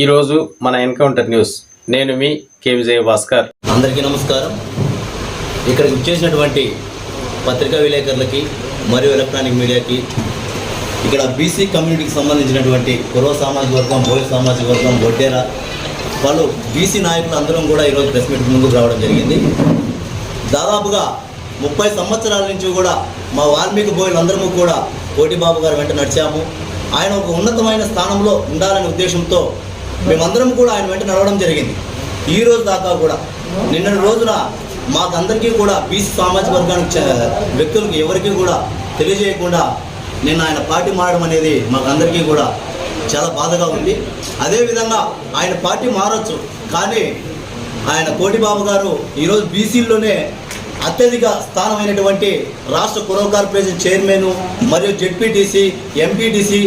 ఈరోజు మన encounter news. నేను మీ కే విజయ భాస్కర్ అందరికీ నమస్కారం. ఇక్కడ వచ్చేసినటువంటి పత్రికా విలేకరులకి మరియు ఎలక్ట్రానిక్ మీడియాకి ఇక్కడ బీసీ కమ్యూనిటీకి సంబంధించినటువంటి కురవ సామాజిక వర్గం బోయ సామాజిక వర్గం బొడ్డేర వాళ్ళు బీసీ నాయకులు అందరం కూడా ఈరోజు ప్రెస్ మీట్ ముందుకు రావడం జరిగింది. దాదాపుగా ముప్పై సంవత్సరాల నుంచి కూడా మా వాల్మీకి బోయలందరము కూడా కోటిబాబు గారు వెంట నడిచాము. ఆయన ఒక ఉన్నతమైన స్థానంలో ఉండాలనే ఉద్దేశంతో మేమందరం కూడా ఆయన వెంట నడవడం జరిగింది. ఈ రోజు దాకా కూడా. నిన్నటి రోజున మాకందరికీ కూడా బీసీ సామాజిక వర్గానికి వ్యక్తులకు ఎవరికీ కూడా తెలియజేయకుండా నిన్న ఆయన పార్టీ మారడం అనేది మాకందరికీ కూడా చాలా బాధగా ఉంది. అదేవిధంగా ఆయన పార్టీ మారచ్చు కానీ ఆయన కోటిబాబు గారు ఈరోజు బీసీల్లోనే అత్యధిక స్థానమైనటువంటి రాష్ట్ర కురవ కార్పొరేషన్ చైర్మన్ మరియు జెడ్పీటీసీ ఎంపీటీసీ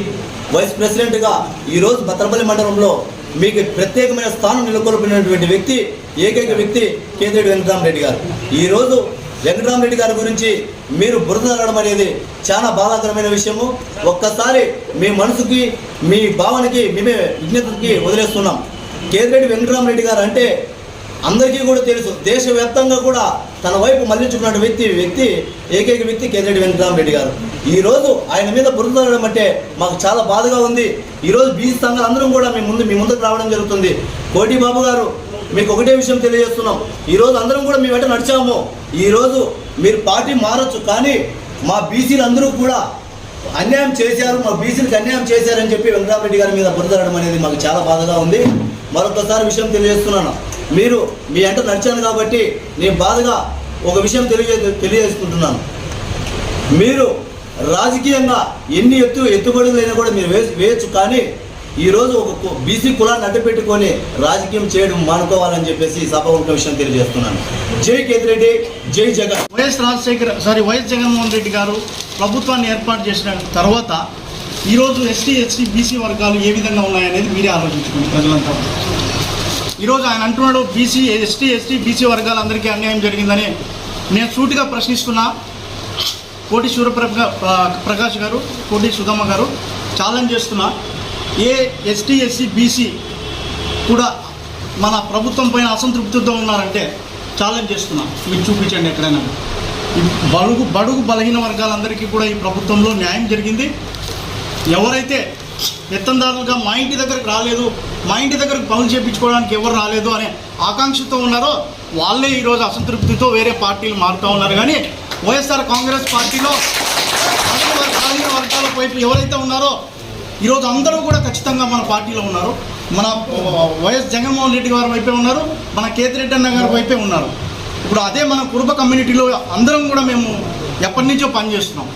వైస్ ప్రెసిడెంట్గా ఈరోజు భద్రపల్లి మండలంలో మీకు ప్రత్యేకమైన స్థానం నెలకొల్పినటువంటి వ్యక్తి ఏకైక వ్యక్తి కేంద్రుడు వెంకటరామరెడ్డి గారు. ఈరోజు వెంకటరామరెడ్డి గారి గురించి మీరు బురద అనేది చాలా బాధాకరమైన విషయము. ఒక్కసారి మీ మనసుకి మీ భావనకి మేమే విజ్ఞతకి వదిలేస్తున్నాం. కేతిరెడ్డి వెంకటరామరెడ్డి గారు అంటే అందరికీ కూడా తెలుసు. దేశవ్యాప్తంగా కూడా తన వైపు మళ్ళించుకున్న వ్యక్తి వ్యక్తి ఏకైక వ్యక్తి కేతిరెడ్డి వెంకటరామరెడ్డి గారు. ఈరోజు ఆయన మీద బురదడం అంటే మాకు చాలా బాధగా ఉంది. ఈరోజు బీసీ సంఘాలు అందరం కూడా మీ ముందు మీ ముందుకు రావడం జరుగుతుంది. కోటి బాబు గారు మీకు ఒకటే విషయం తెలియజేస్తున్నాం. ఈరోజు అందరం కూడా మీ వెంట నడిచాము. ఈరోజు మీరు పార్టీ మారచ్చు కానీ మా బీసీలు అందరూ కూడా అన్యాయం చేశారు మా బీసీలకు అన్యాయం చేశారని చెప్పి వెంకటరామరెడ్డి గారి మీద బురదడం అనేది మాకు చాలా బాధగా ఉంది. మరొకసారి విషయం తెలియజేస్తున్నాను. మీరు మీ అంట నడిచాను కాబట్టి నేను బాధగా ఒక విషయం తెలియజే తెలియజేసుకుంటున్నాను. మీరు రాజకీయంగా ఎన్ని ఎత్తు ఎత్తుబడులైనా కూడా మీరు వే వేయచ్చు కానీ ఈరోజు ఒక కు- బీసీ కులాన్ని అడ్డుపెట్టుకొని రాజకీయం చేయడం మానుకోవాలని చెప్పేసి సభాముఖ విషయం తెలియజేస్తున్నాను. జై కేతిరెడ్డి జై Jagan. YS Rajasekhar sorry YS Jaganmohan Reddy garu ప్రభుత్వాన్ని ఏర్పాటు చేసిన తర్వాత ఈరోజు ఎస్టీ ఎస్టీ బీసీ వర్గాలు ఏ విధంగా ఉన్నాయనేది మీరే ఆలోచించుకోండి ప్రజలంతా. ఈరోజు ఆయన అంటున్నాడు బీసీ ఎస్టీ ఎస్టీ బీసీ వర్గాలందరికీ అన్యాయం జరిగిందని. నేను సూటిగా ప్రశ్నిస్తున్నా. కోటి సూర్యప్రభ ప్రకాష్ గారు కోటి సుధమ్మ గారు ఛాలెంజ్ చేస్తున్నా. ఏ ఎస్టీ ఎస్సీ బీసీ కూడా మన ప్రభుత్వం పైన అసంతృప్తితో ఉన్నారంటే ఛాలెంజ్ చేస్తున్నా. మీరు చూపించండి ఎక్కడైనా. బడుగు బడుగు బలహీన వర్గాలందరికీ కూడా ఈ ప్రభుత్వంలో న్యాయం జరిగింది. ఎవరైతే ఎత్తందారులుగా మా ఇంటి దగ్గరకు రాలేదు మా ఇంటి దగ్గరకు పనులు చేయించుకోవడానికి ఎవరు రాలేదు అనే ఆకాంక్షతో ఉన్నారో వాళ్ళే ఈరోజు అసంతృప్తితో వేరే పార్టీలు మారుతూ ఉన్నారు. కానీ వైఎస్ఆర్ కాంగ్రెస్ పార్టీలో వర్గాల వైపు ఎవరైతే ఉన్నారో ఈరోజు అందరూ కూడా ఖచ్చితంగా మన పార్టీలో ఉన్నారు. మన వైఎస్ జగన్మోహన్ రెడ్డి గారి వైపే ఉన్నారు మన కేతిరెడ్డి అన్న గారి వైపే ఉన్నారు. ఇప్పుడు అదే మన కుటుంబ కమ్యూనిటీలో అందరం కూడా మేము ఎప్పటి నుంచో పనిచేస్తున్నాం.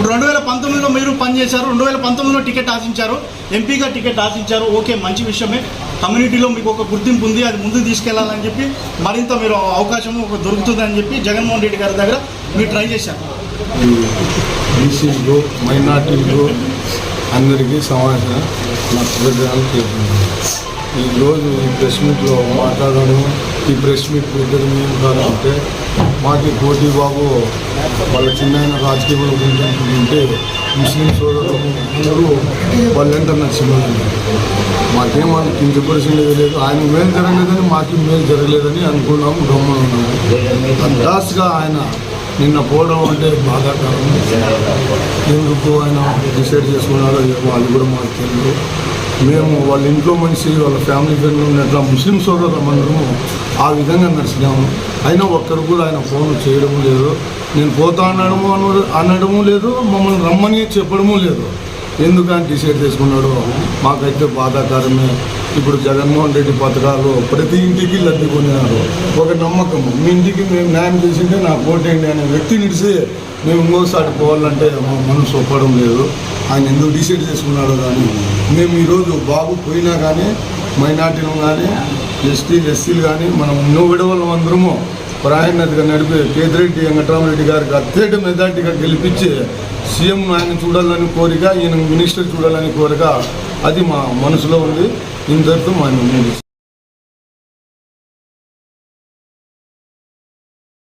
ఇప్పుడు రెండు వేల పంతొమ్మిదిలో మీరు పనిచేశారు రెండు వేల పంతొమ్మిదిలో టికెట్ ఆశించారు ఎంపీగా టికెట్ ఆశించారు. ఓకే మంచి విషయమే. కమ్యూనిటీలో మీకు ఒక గుర్తింపు ఉంది అది ముందుకు తీసుకెళ్ళాలని చెప్పి మరింత మీరు అవకాశం ఒక దొరుకుతుందని చెప్పి జగన్మోహన్ రెడ్డి గారి దగ్గర మీరు ట్రై చేశారు. బీసీలు మైనార్టీలు అందరికీ సమాచారం నా ఈరోజు ఈ ప్రెస్ మీట్లో మాట్లాడడం ఈ ప్రెస్ మీట్ ఇద్దరు మేము కాదంటే మాకి కోటి బాబు వాళ్ళ చిన్న రాజకీయంలో ఉంటే ముస్లిం సోదరులు అందరూ వాళ్ళంటే నచ్చింది మాకేం వాళ్ళు కించపరిచింది లేదు. ఆయన మేలు జరగలేదని మాకు మేలు జరగలేదని అనుకున్నాము గమ్మున ఉన్నాము అందాస్గా ఆయన నిన్న పోవడం అంటే బాధాకరం. ఎందుకు ఆయన డిసైడ్ చేసుకున్నారో వాళ్ళు కూడా మాకు తెలియదు మేము వాళ్ళ ఇంట్లో మనిషి వాళ్ళ ఫ్యామిలీ ఫ్రెండ్ ఉన్నట్లా ముస్లిం సోదరులం అందరము ఆ విధంగా నడిచినాము అయినా ఒక్కరు కూడా ఆయన ఫోన్ చేయడము లేదు. నేను పోతా అనడము అను- అనడము లేదు మమ్మల్ని రమ్మని చెప్పడము లేదు. ఎందుకని డిసైడ్ చేసుకున్నాడు? మాకైతే బాధాకరమే. ఇప్పుడు జగన్మోహన్ రెడ్డి పథకాలు ప్రతి ఇంటికి లబ్ధి పొందినారు. ఒక నమ్మకం మీ ఇంటికి మేము న్యాయం చేసింటే నాకు ఓటేయండి అనే వ్యక్తి నిడిచి మేము ఇంకోసారి పోవాలంటే మా మనసు ఒప్పడం లేదు. ఆయన ఎందుకు డిసైడ్ చేసుకున్నాడో కానీ మేము ఈరోజు బాబు పోయినా కానీ మైనార్టీలు కానీ ఎస్టీ ఎస్సీలు కానీ మనం ఎన్నో విడవలం అందరము ప్రయాణిగా నడిపే కేతిరెడ్డి వెంకటరామరెడ్డి గారికి అత్యధిక మెజార్టీగా గెలిపించి సీఎం ఆయన చూడాలని కోరిక ఈయన మినిస్టర్ చూడాలని కోరిక అది మా మనసులో ఉంది. ఇంతటితో మా